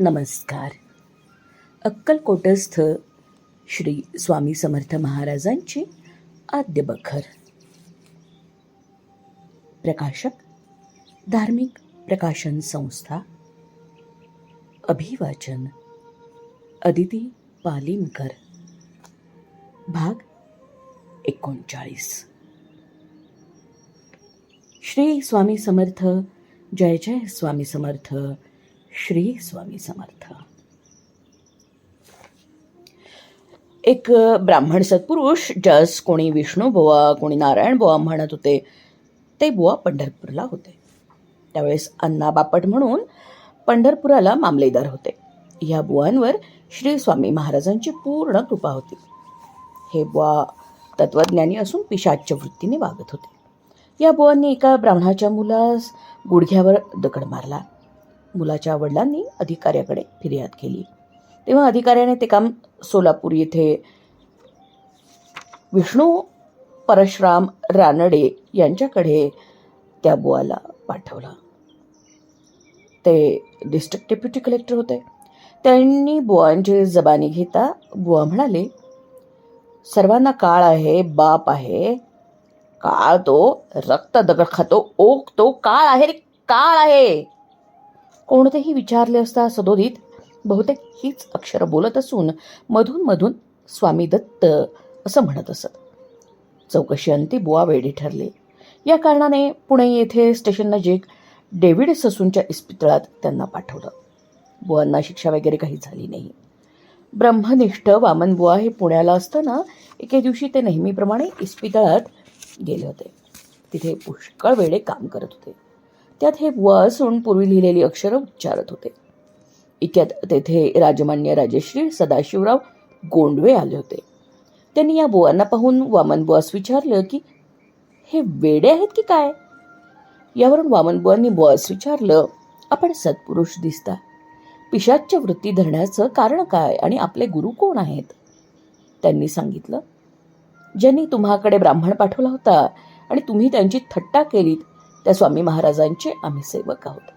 नमस्कार. अक्कलकोटस्थ श्री स्वामी समर्थ महाराजांची आद्य बखर. प्रकाशक धार्मिक प्रकाशन संस्था अभिवाचन अदिती पालिमकर भाग एकोणचाळीस. श्री स्वामी समर्थ जय जय स्वामी समर्थ श्री स्वामी समर्थ. एक ब्राह्मण सत्पुरुष जस कोणी विष्णू बुवा कोणी नारायण बुवा म्हणत होते ते बुवा पंढरपूरला होते. त्यावेळेस अण्णा बापट म्हणून पंढरपुराला मामलेदार होते. या बुवांवर श्री स्वामी महाराजांची पूर्ण कृपा होती. हे बुवा तत्वज्ञानी असून पिशाच्य वृत्तीने वागत होते. या बुवांनी एका ब्राह्मणाच्या मुलास गुडघ्यावर दगड मारला. मुलाच्या वडिलांनी अधिकाऱ्याकडे फिर्याद केली. तेव्हा अधिकाऱ्याने ते काम सोलापूर येथे विष्णू परशुराम रानडे यांच्याकडे त्या बुवाला पाठवला. ते डिस्ट्रिक्ट डेप्युटी कलेक्टर होते. त्यांनी बुवांची जबानी घेता बुवा म्हणाले सर्वांना काळ आहे बाप आहे. काळ तो रक्त दगड खातो ओक तो काळ आहे रे काळ आहे. कोणतेही विचारले असता सदोदित बहुतेक हीच अक्षरं बोलत असून मधून मधून स्वामी दत्त असं म्हणत असत. चौकशी अंती बुवा वेडी ठरले. या कारणाने पुणे येथे स्टेशन नजीक डेव्हिड ससूनच्या इस्पितळात त्यांना पाठवलं. बुवांना शिक्षा वगैरे काही झाली नाही. ब्रह्मनिष्ठ वामन बुवा हे पुण्याला असताना एके दिवशी ते नेहमीप्रमाणे इस्पितळात गेले होते. तिथे पुष्कळ वेळे काम करत होते. त्यात हे व असून पूर्वी लिहिलेली अक्षरं उच्चारत होते. इतक्यात तेथे राजमान्य राजश्री सदाशिवराव गोंडवे आले होते. त्यांनी या बुवांना पाहून वामन बुवास विचारलं की हे वेडे आहेत की काय? यावरून वामन बुवांनी बुवास विचारलं आपण सत्पुरुष दिसता. पिशाच्य वृत्ती धरण्याचं कारण काय आणि आपले गुरु कोण आहेत? त्यांनी सांगितलं ज्यांनी तुम्हाकडे ब्राह्मण पाठवला होता आणि तुम्ही त्यांची थट्टा केलीत त्या स्वामी महाराजांचे आम्ही सेवक आहोत.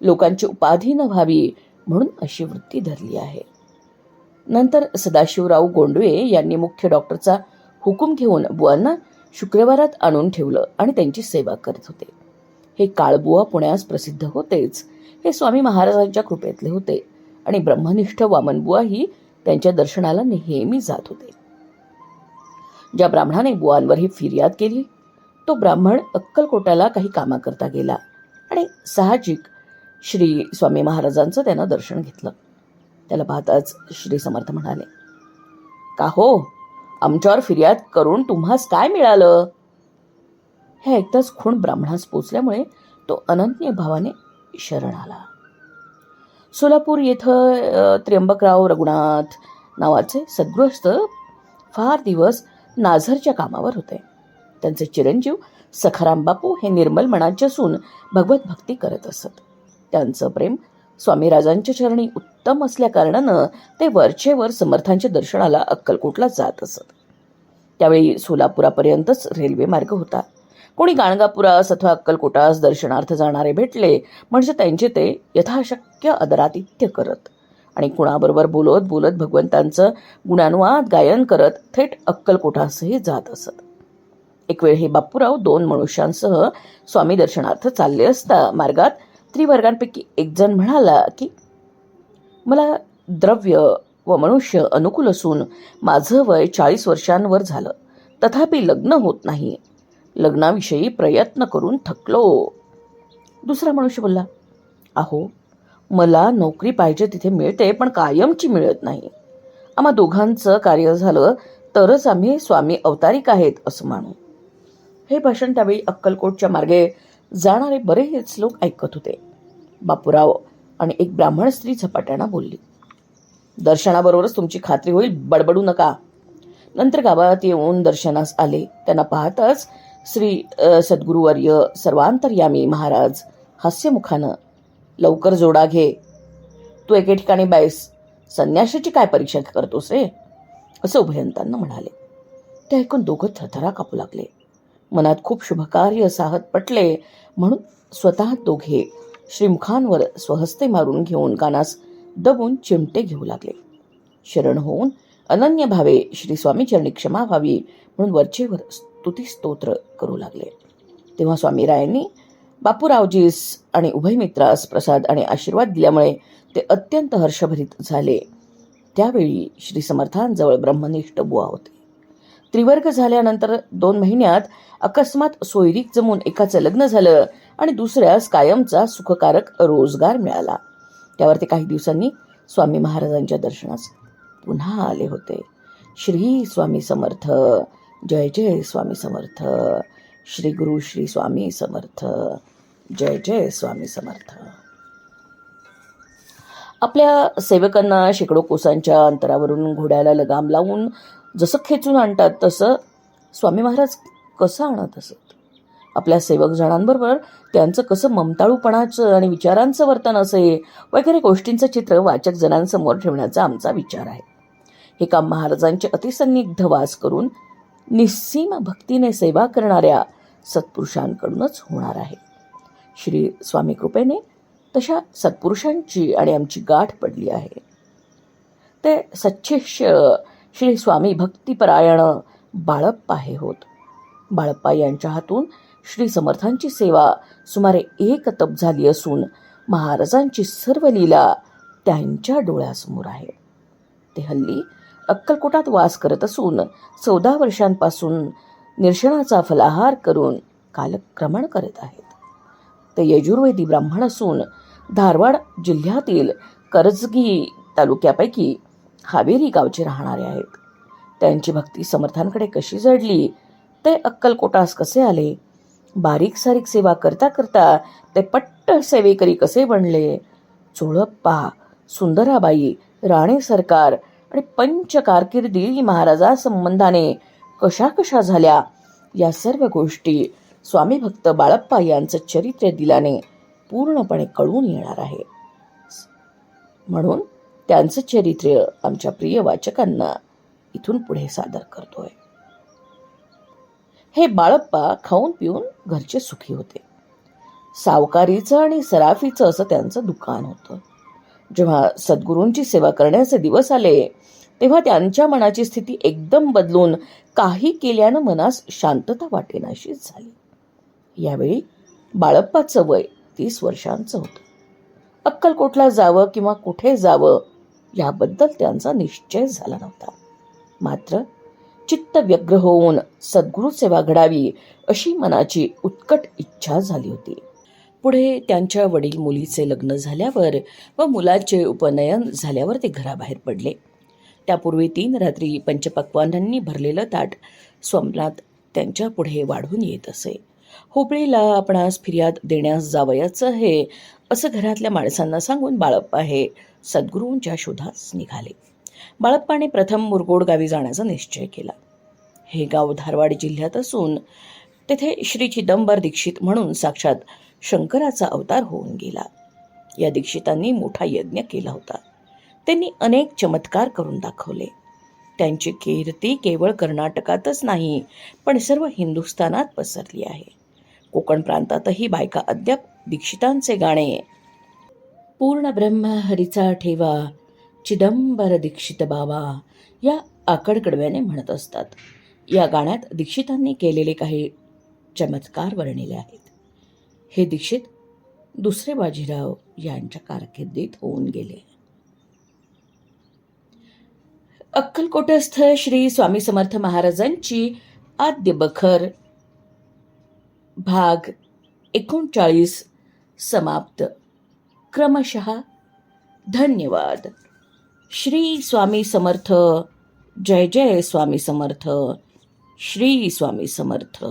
लोकांची उपाधी न व्हावी म्हणून अशी वृत्ती धरली आहे. नंतर सदाशिवराव गोंडवे यांनी मुख्य डॉक्टरचा हुकूम घेऊन बुवांना शुक्रवारात आणून ठेवलं आणि त्यांची सेवा करत होते. हे काळबुवा पुण्यास प्रसिद्ध होतेच हे स्वामी महाराजांच्या कृपेतले होते आणि ब्रह्मनिष्ठ वामनबुवाही त्यांच्या दर्शनाला नेहमी जात होते. ज्या ब्राह्मणाने बुवांवर ही फिर्याद केली तो ब्राह्मण अक्कलकोटाला काही कामाकरता गेला आणि साहजिक श्री स्वामी महाराजांचं त्यानं दर्शन घेतलं. त्याला पाहताच श्री समर्थ म्हणाले का हो? आमच्यावर फिर्याद करून तुम्हास काय मिळालं? हे ऐकताच खूण ब्राह्मणास पोचल्यामुळे तो अनन्य भावाने शरण आला. सोलापूर येथं त्र्यंबकराव रघुनाथ नावाचे सद्गृहस्थ फार दिवस नाझरच्या कामावर होते. त्यांचे चिरंजीव सखाराम बापू हे निर्मल मनाचे असून भगवत भक्ती करत असत. त्यांचं प्रेम स्वामीराजांच्या चरणी उत्तम असल्याकारणानं ते वरचेवर समर्थांच्या दर्शनाला अक्कलकोटला जात असत. त्यावेळी सोलापुरापर्यंतच रेल्वे मार्ग होता. कोणी गाणगापुरास अथवा अक्कलकोटास दर्शनार्थ जाणारे भेटले म्हणजे त्यांचे ते यथाशक्य आदरातिथ्य करत आणि कुणाबरोबर बोलत बोलत भगवंतांचं गुणानुवाद गायन करत थेट अक्कलकोटासही जात असत. एक वेळ हे बापूराव दोन मनुष्यांसह स्वामी दर्शनार्थ चालले असता मार्गात त्रिवर्गांपैकी एक जण म्हणाला की मला द्रव्य व मनुष्य अनुकूल असून माझं वय चाळीस वर्षांवर झालं. तथापि लग्न होत नाही. लग्नाविषयी प्रयत्न करून थकलो. दुसरा मनुष्य बोलला अहो मला नोकरी पाहिजे तिथे मिळते पण कायमची मिळत नाही. आम्हा दोघांचं कार्य झालं तरच आम्ही स्वामी अवतारिक आहेत असं मानू. हे भाषण त्यावेळी अक्कलकोटच्या मार्गे जाणारे बरेच लोक ऐकत होते. बापूराव आणि एक ब्राह्मण स्त्री झपाट्यानं बोलली दर्शनाबरोबरच तुमची खात्री होईल बडबडू नका. नंतर गावात येऊन दर्शनास आले. त्यांना पाहताच श्री सद्गुरुवर्य सर्वांतर्यामी महाराज हास्यमुखानं लवकर जोडा घे. तू एके ठिकाणी बाईस संन्याशाची काय परीक्षा करतोस रे? असं उभयंतांना म्हणाले. ते ऐकून दोघं थरथरा कापू लागले. मनात खूप शुभकार्य साहत पटले म्हणून स्वतः दोघे श्रीमुखांवर स्वहस्ते मारून घेऊन कानास दबून चिमटे घेऊ लागले. शरण होऊन अनन्य भावे श्री स्वामीचरणी क्षमा व्हावी म्हणून वरचेवर स्तुती स्तोत्र करू लागले. तेव्हा स्वामीरायांनी बापूरावजीस आणि उभय मित्रास प्रसाद आणि आशीर्वाद दिल्यामुळे ते अत्यंत हर्षभरीत झाले. त्यावेळी श्री समर्थांजवळ ब्रह्मनिष्ठ बुवा होते. त्रिवर्ग झाल्यानंतर दोन महिन्यात अकस्मात सोयरीक जमून एकाचं लग्न झालं आणि दुसऱ्यास कायमचा सुखकारक रोजगार मिळाला. त्यावर ते काही दिवसांनी स्वामी महाराजांच्या दर्शनास पुन्हा आले होते. श्री स्वामी समर्थ जय जय स्वामी समर्थ श्री गुरु श्री स्वामी समर्थ जय जय स्वामी समर्थ. आपल्या सेवकांना शेकडो कोसांच्या अंतरावरून घोड्याला लगाम लावून जसं खेचून आणतात तसं स्वामी महाराज कसं आणत असत? आपल्या सेवक जणांबरोबर त्यांचं कसं ममताळूपणाचं आणि विचारांचं वर्तन असे वगैरे गोष्टींचं चित्र वाचक जणांसमोर ठेवण्याचा आमचा विचार आहे. हे काम महाराजांचे अतिसन्निग्ध वास करून निस्सीम भक्तीने सेवा करणाऱ्या सत्पुरुषांकडूनच होणार आहे. श्री स्वामी कृपेने तशा सत्पुरुषांची आणि आमची गाठ पडली आहे. ते सच्छिष्य श्री स्वामी भक्तिपरायण बाळप्पा हे होत. बाळप्पा यांच्या हातून श्री समर्थांची सेवा सुमारे एक तप झाली असून महाराजांची सर्व लीला त्यांच्या डोळ्यासमोर आहे. ते हल्ली अक्कलकोटात वास करत असून चौदा वर्षांपासून निर्शनाचा फलाहार करून कालक्रमण करत आहेत. ते यजुर्वेदी ब्राह्मण असून धारवाड जिल्ह्यातील करजगी तालुक्यापैकी हावेरी गावचे राहणारे आहेत. त्यांची भक्ती समर्थांकडे कशी जडली? ते अक्कलकोटास कसे आले? बारीक सारीक सेवा करता करता ते पट्ट सेवेकरी कसे बनले? चोळप्पा सुंदराबाई राणे सरकार आणि पंच कारकिर्दी महाराजा संबंधाने कशा कशा झाल्या? या सर्व गोष्टी स्वामी भक्त बाळप्पा यांचं चरित्र दिल्याने पूर्णपणे कळून येणार आहे. म्हणून त्यांचं चरित्र आमच्या प्रिय वाचकांना इथून पुढे सादर करतोय. हे बाळप्पा खाऊन पिऊन घरचे सुखी होते. सावकारीचं आणि सराफीचं असं त्यांचं दुकान होतं. जेव्हा सद्गुरूंची सेवा करण्याचे दिवस आले तेव्हा त्यांच्या मनाची स्थिती एकदम बदलून काही केल्यानं मनास शांतता वाटेनाशीच झाली. यावेळी बाळप्पाचं वय तीस वर्षांचं होतं. अक्कलकोटला जावं किंवा कुठे जावं याबद्दल त्यांचा निश्चय झाला नव्हता. मात्र चित्त व्यग्र होऊन सद्गुरू सेवा घडावी अशी मनाची उत्कट इच्छा झाली होती. पुढे त्यांच्या वडील मुलीचे लग्न झाल्यावर व मुलाचे उपनयन झाल्यावर ते घराबाहेर पडले. त्यापूर्वी तीन रात्री पंचपक्वानांनी भरलेलं ताट स्वप्नात त्यांच्या पुढे वाढून येत असे. होपळीला आपणास फिर्याद देण्यास जावयाचं आहे असं घरातल्या माणसांना सांगून बाळप्पा हे सद्गुरूंच्या शोधास निघाले. बाळप्पाने प्रथम मुरगोड गावी जाण्याचा निश्चय केला. हे गाव धारवाड जिल्ह्यात असून तेथे श्री चिदंबर दीक्षित म्हणून साक्षात शंकराचा अवतार होऊन गेला. या दीक्षितांनी मोठा यज्ञ केला होता. त्यांनी अनेक चमत्कार करून दाखवले. त्यांची कीर्ती केवळ कर्नाटकातच नाही पण सर्व हिंदुस्थानात पसरली आहे. कोकण प्रांतातही बायका अद्याप दीक्षितांचे गाणे. पूर्ण ब्रह्म हरीचा ठेवा चिदंबर दीक्षित बाबा या आकडकडव्याने म्हणत असतात. या गाण्यात दीक्षितांनी केलेले काही चमत्कार वर्णिले आहेत. हे दीक्षित दुसरे बाजीराव यांच्या कारकिर्दीत होऊन गेले. अक्कलकोटस्थ श्री स्वामी समर्थ महाराजांची आद्य बखर भाग एकोणचाळीस समाप्त। क्रमशः धन्यवाद। श्री स्वामी समर्थ। जय जय स्वामी समर्थ। श्री स्वामी समर्थ।